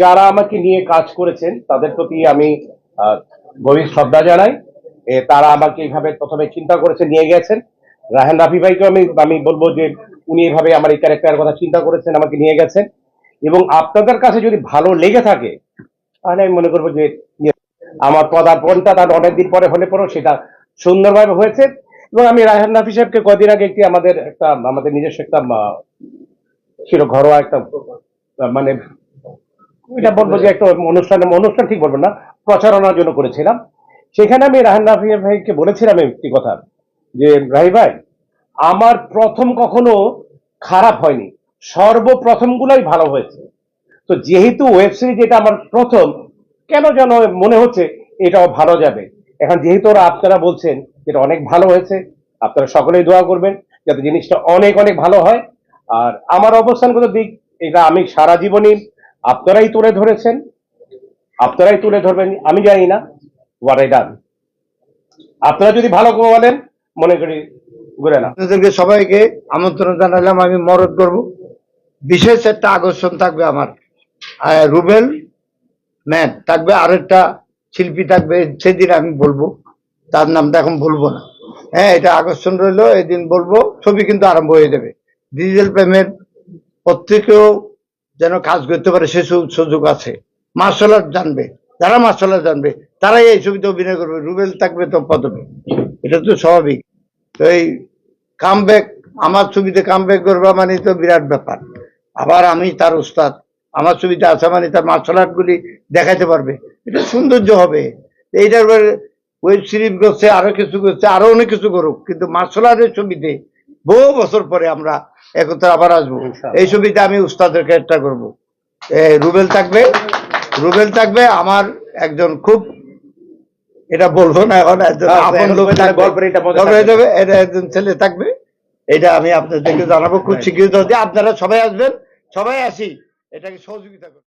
যারা আমাকে নিয়ে কাজ করেছেন তাদের প্রতি আমি গভীর শ্রদ্ধা জানাই। তারা আমাকে এইভাবে প্রথমে চিন্তা করেছে নিয়ে গেছেন। রাহান রাফি ভাইকে আমি আমি বলব যে উনি এভাবে আমার এই ক্যারেক্টারের কথা চিন্তা করেছেন আমাকে নিয়ে গেছেন। এবং আপনাদের কাছে যদি ভালো লেগে থাকে তাহলে আমি মনে করব যে ইয়ে, আমার পদার্পণটা তার অনেকদিন পরে হলে পরেও সেটা সুন্দরভাবে হয়েছে। এবং আমি রায়হান রাফি সাহেবকে কদিন আগে একটি আমাদের একটা আমাদের নিজস্ব একটা ছিল ঘরোয়া একটা মানে এটা বলব যে একটা অনুষ্ঠান অনুষ্ঠান ঠিক বলব না, প্রচারণার জন্য করেছিলাম। সেখানে আমি রাহান রাফি ভাইকে বলেছিলাম একটি কথা, যে রাহি ভাই, আমার প্রথম কখনো খারাপ হয়নি সর্বপ্রথম গুলোই ভালো হয়েছে। তো যেহেতু ওয়েব সিরিজ এটা আমার প্রথম, কেন যেন মনে হচ্ছে এটাও ভালো যাবে। এখন যেহেতু ওরা আপনারা বলছেন এটা অনেক ভালো হয়েছে, আপনারা সকলেই দোয়া করবেন যাতে জিনিসটা অনেক অনেক ভালো হয়। আর আমার অবস্থানগত দিক, এটা আমি সারা জীবনই আপনারাই তুলে ধরেছেন, আপনারাই তুলে ধরবেন, আমি জানি না হোয়াট ডান আপনারা যদি ভালো বলেন, মনে করি ঘুরে না আপনাদেরকে সবাইকে আমন্ত্রণ জানালাম, আমি মরদ করব। বিশেষ একটা আকর্ষণ থাকবে আমার। রুবেল ম্যান, থাকবে আরেকটা শিল্পী থাকবে, সেদিন আমি বলব। তার নামটা এখন বলব না। হ্যাঁ এটা আকর্ষণ রইল, এদিন বলব, ছবি কিন্তু আরম্ভ হয়ে যাবে। ডিজিটাল পেমেন্ট প্রত্যেকেও যেন কাজ করতে পারে, সে সুযোগ আছে। মার্শাল আর্ট জানবে। যারা মার্শাল আর্ট জানবে, তারাই এই ছবিতে অভিনয় করবে। রুবেল থাকবে তো পদবী। এটা তো স্বাভাবিক। তো এই কামব্যাক আমার ছবিতে কাম ব্যাক করবা মানে তো বিরাট ব্যাপার। আবার আমি তার উস্তাদ, আমার ছবিতে আসা মানে তার মার্শাল আর্ট গুলি দেখাতে পারবে। এটা সৌন্দর্য হবে। এইটার ওয়েব সিরিজ করছে, আরও কিছু করছে, আরও অনেক কিছু করুক। কিন্তু মার্শাল আর্টের ছবিতে বহু বছর পরে আমরা একত্রে আবার আসব। এই ছবিতে আমি উস্তাদের ক্যারেক্টার করব। রুবেল থাকবে। রুবেল থাকবে আমার একজন খুব এটা বলব না এখন একজন হ্যাঁ। গল্পের এটা একজন ছেলে থাকবে। এটা আমি আপনাদেরকে জানাব খুব শিক্ষিত আপনারা সবাই আসবেন সবাই আসি। এটাকে সহযোগিতা করুন।